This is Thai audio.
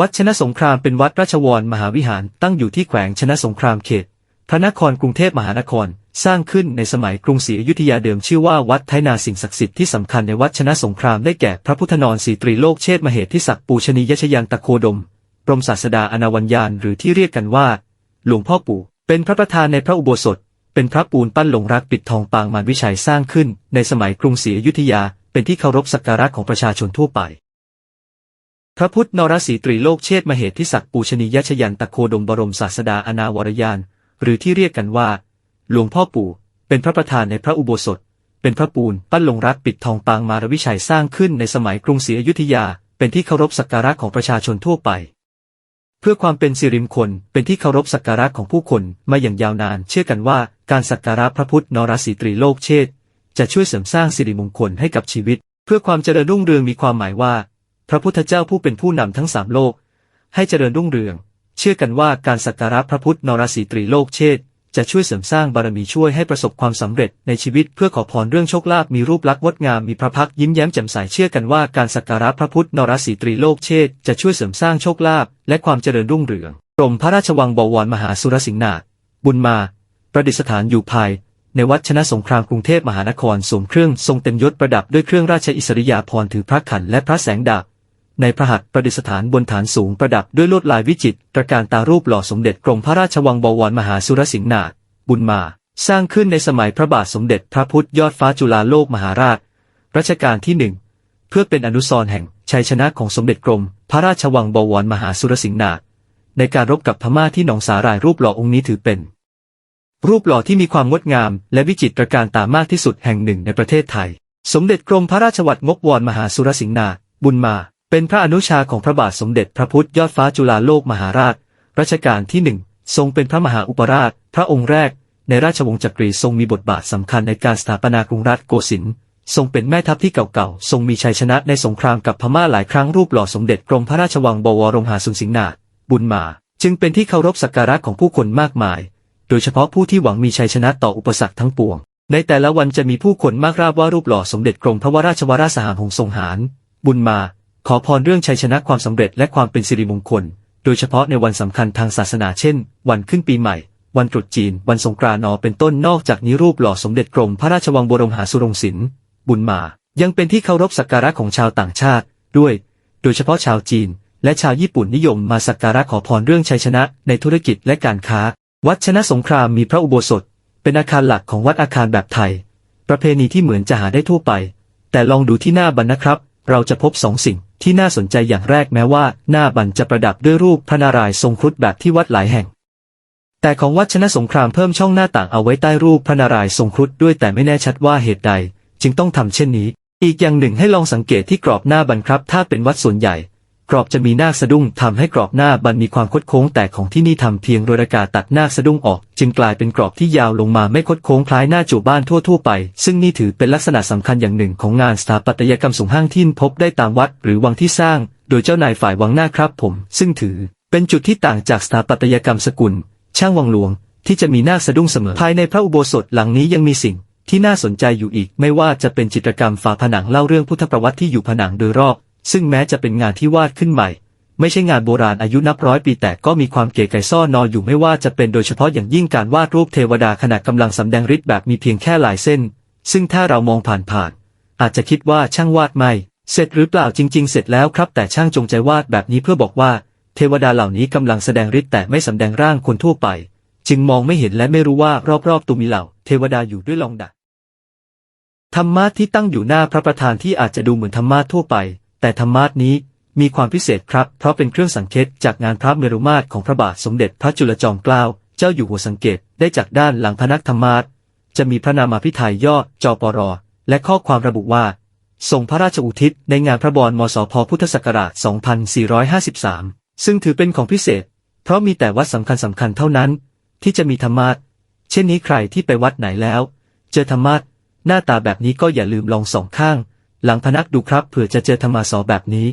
วัดชนะสงครามเป็นวัดราชวรมหาวิหารตั้งอยู่ที่แขวงชนะสงครามเขต พระนครกรุงเทพมหานคร สร้างขึ้นในสมัยกรุงศรีอยุธยาเดิมชื่อว่าวัดไทนาสิ่งศักดิ์สิทธิ์ที่สำคัญในวัดชนะสงครามได้แก่พระพุทธนอนสีตรีโลกเชษฐ์มเหทิศักดิ์ปูชนียชยันตะโคดมบรมศาสดาอนาวัญญาณหรือที่เรียกกันว่า หลวงพ่อปู่ เป็นพระประธานในพระอุโบสถ เป็นพระปูนปั้นหลงรักปิดทองปางมารวิชัยสร้างขึ้น ในสมัยกรุงศรีอยุธยา เป็นที่เคารพสักการะของประชาชนทั่วไป พระพุทธนรสีตรีโลกเชษฐ์มเหทิศักดิ์ปูชนียชยันตะโคดมบรมศาสดาอนาวรยาน หรือที่เรียกกันว่า หลวงพ่อปู่ เป็นพระประธานในพระอุโบสถ เป็นพระปูนปั้นลงรักปิดทองปางมารวิชัยสร้างขึ้นในสมัยกรุงศรีอยุธยา เป็นที่เคารพสักการะของประชาชนทั่วไป เพื่อความเป็นสิริมงคลเป็นที่เคารพสักการะของผู้คนมาอย่างยาวนาน เชื่อกันว่าการสักการะพระพุทธนรสีตรีโลกเชษฐจะช่วยเสริมสร้างสิริมงคลให้กับชีวิต เพื่อความเจริญรุ่งเรืองมีความหมายว่า พระพุทธเจ้าผู้เป็นผู้นำทั้งสามโลก ให้เจริญรุ่งเรือง เชื่อกันว่าการสักการะพระพุทธนรสีตรีโลกเชษจะช่วยเสริมสร้างบารมีช่วยให้ประสบความสำเร็จในชีวิตเพื่อขอพรเรื่องโชคลาภมีรูปลักษณ์งดงามมีพระพักยิ้มแย้มแจ่มใสเชื่อกันว่าการสักการะพระพุทธนรสีตรีโลกเชษจะช่วยเสริมสร้างโชคลาภและความเจริญรุ่งเรืองกรมพระราชวังบวรมหาสุรสิงห์นาถบุญมา ประดิษฐานอยู่ภาย ในวัดชนะสงครามกรุงเทพมหานครสวมเครื่องทรงเต็มยศประดับด้วยเครื่องราชอิสริยาภรณ์ถือพระขันและพระแสงดาบ ในพระหัตถ์ประดิษฐานบนฐานสูงประดับด้วยลวดลายวิจิตรตรการตารูปหล่อสมเด็จกรมพระราชวังบวรมหาสุรสิงห์นาถบุญมา สร้างขึ้นในสมัยพระบาทสมเด็จพระพุทธยอดฟ้าจุฬาโลกมหาราช รัชกาลที่หนึ่งเพื่อเป็นอนุสรณ์แห่งชัยชนะของสมเด็จกรม พระราชวังบวรมหาสุรสิงห์นาถในการรบกับพม่าที่หนองสาหร่ายรูปหล่อองค์นี้ถือเป็น รูปหล่อที่มีความงดงาม และวิจิตรการตามากที่สุดแห่งหนึ่งในประเทศไทย สมเด็จกรมพระราชวัตรงกวรมหาสุรสิงห์นาถบุญมา เป็นพระอนุชาของพระบาทสมเด็จพระพุทธยอดฟ้าจุฬาโลกมหาราช รัชกาลที่หนึ่งทรงเป็นพระมหาอุปราช พระองค์แรก ในราชวงศ์จักรีทรงมีบทบาทสำคัญในการสถาปนากรุงรัฐโกสินทร์ทรงเป็นแม่ทัพที่เก่าๆ ทรงมีชัยชนะในสงครามกับพม่าหลายครั้งรูปหล่อสมเด็จกรมพระราชวังบวรมหาสุรสิงห์นาถบุญมา จึงเป็นที่เคารพสักการะของผู้คนมากมาย โดยเฉพาะผู้ที่หวังมีชัยชนะต่ออุปสรรคทั้งปวง ในแต่ละวันจะมีผู้คนมากราบว่ารูปหล่อสมเด็จกรมพระวราชวราสหหงทรงหาร บุญมา ขอพรเรื่องชัยชนะความสำเร็จและความเป็นสิริมงคล โดยเฉพาะในวันสำคัญทางศาสนาเช่น วันขึ้นปีใหม่ วันตรุษจีน วันสงกรานต์นอเป็นต้นนอกจากนี้รูปหล่อสมเด็จกรมพระราชวังบรมหาสุรงศิลป์บุญมา ยังเป็นที่เคารพสักการะของชาวต่างชาติ ด้วย โดยเฉพาะชาวจีน และชาวญี่ปุ่นนิยมมาสักการะขอพรเรื่องชัยชนะในธุรกิจและการค้า วัดชนะสงครามมีพระอุโบสถ เป็นอาคารหลักของวัดอาคารแบบไทย ประเพณีที่เหมือนจะหาได้ทั่วไป แต่ลองดูที่หน้าบันนะครับ เราจะพบสองสิ่งที่น่าสนใจอย่างแรกแม้ว่า หน้าบันจะประดับด้วยรูปพระนารายณ์ทรงครุฑแบบที่วัดหลายแห่ง แต่ของวัดชนะสงครามเพิ่มช่องหน้าต่างเอาไว้ใต้รูปพระนารายณ์ทรงครุฑด้วยแต่ไม่แน่ชัดว่าเหตุใด จึงต้องทำเช่นนี้ อีกอย่างหนึ่งให้ลองสังเกตที่กรอบหน้าบันครับ ถ้าเป็นวัดส่วนใหญ่ กรอบจะมีนาคสะดุ้งทำให้กรอบหน้าบันมีความคดโค้งแต่ของที่นี่ทำเพียงโรยอากาศตัดนาคสะดุ้งออก จึงกลายเป็นกรอบที่ยาวลงมาไม่คดโค้งคล้ายหน้าจูบบ้านทั่วๆไป ซึ่งนี่ถือเป็นลักษณะสำคัญอย่างหนึ่งของงานสถาปัตยกรรมสูงห้างที่พบได้ตามวัดหรือวังที่สร้าง โดยเจ้านายฝ่ายวังหน้าครับผม ซึ่งถือ เป็นจุดที่ต่างจากสถาปัตยกรรมสกุล ช่างวังหลวง ที่จะมีนาคสะดุ้งเสมอภายในพระอุโบสถหลังนี้ยังมีสิ่งที่น่าสนใจอยู่อีก ไม่ว่าจะเป็นจิตรกรรมฝาผนังเล่าเรื่องพุทธประวัติที่อยู่ผนังโดยรอบ ซึ่งแม้จะเป็นงานที่วาดขึ้นใหม่ ไม่ใช่งานโบราณอายุนับร้อยปีแต่ก็มีความเก๋ไก่ซ่อนนอนอยู่ไม่ว่าจะเป็นโดยเฉพาะอย่างยิ่งการวาดรูปเทวดาขณะกำลังสำแดงฤทธิ์แบบมีเพียงแค่ลายเส้น ซึ่งถ้าเรามองผ่านๆอาจจะคิดว่าช่างวาดไม่เสร็จหรือเปล่าจริง ๆ เสร็จแล้วครับ แต่ช่างจงใจวาดแบบนี้เพื่อบอกว่า เทวดาเหล่านี้กำลังแสดงฤทธิ์แต่ไม่สำแดงร่างคนทั่วไป จึงมองไม่เห็นและไม่รู้ว่ารอบๆตัวมีเหล่า เทวดาอยู่ด้วยลองดักธรรมาสที่ตั้งอยู่หน้าพระประธานที่อาจจะดูเหมือนธรรมาสทั่วไป แต่ธรรมาสนี้มีความพิเศษครับ เพราะเป็นเครื่องสังเกตจากงานพระเมรุมาตรของพระบาทสมเด็จพระจุลจอมเกล้าเจ้าอยู่หัวสังเกตได้จากด้านหลังพนักธรรมาสจะมีพระนามาพิไทยย่อจอปร และข้อความระบุว่าทรงพระราชอุทิศในงานพระบรมศพพุทธศักราช 2453 ซึ่งถือเป็นของพิเศษ เพราะมีแต่วัดสำคัญสำคัญเท่านั้น ที่จะมีธรรมาสเช่นนี้ใครที่ไปวัดไหนแล้ว เจอธรรมาสหน้าตาแบบนี้ก็อย่าลืมลองสองข้าง หลังพนักดูครับเผื่อจะเจอธรรมาสอแบบนี้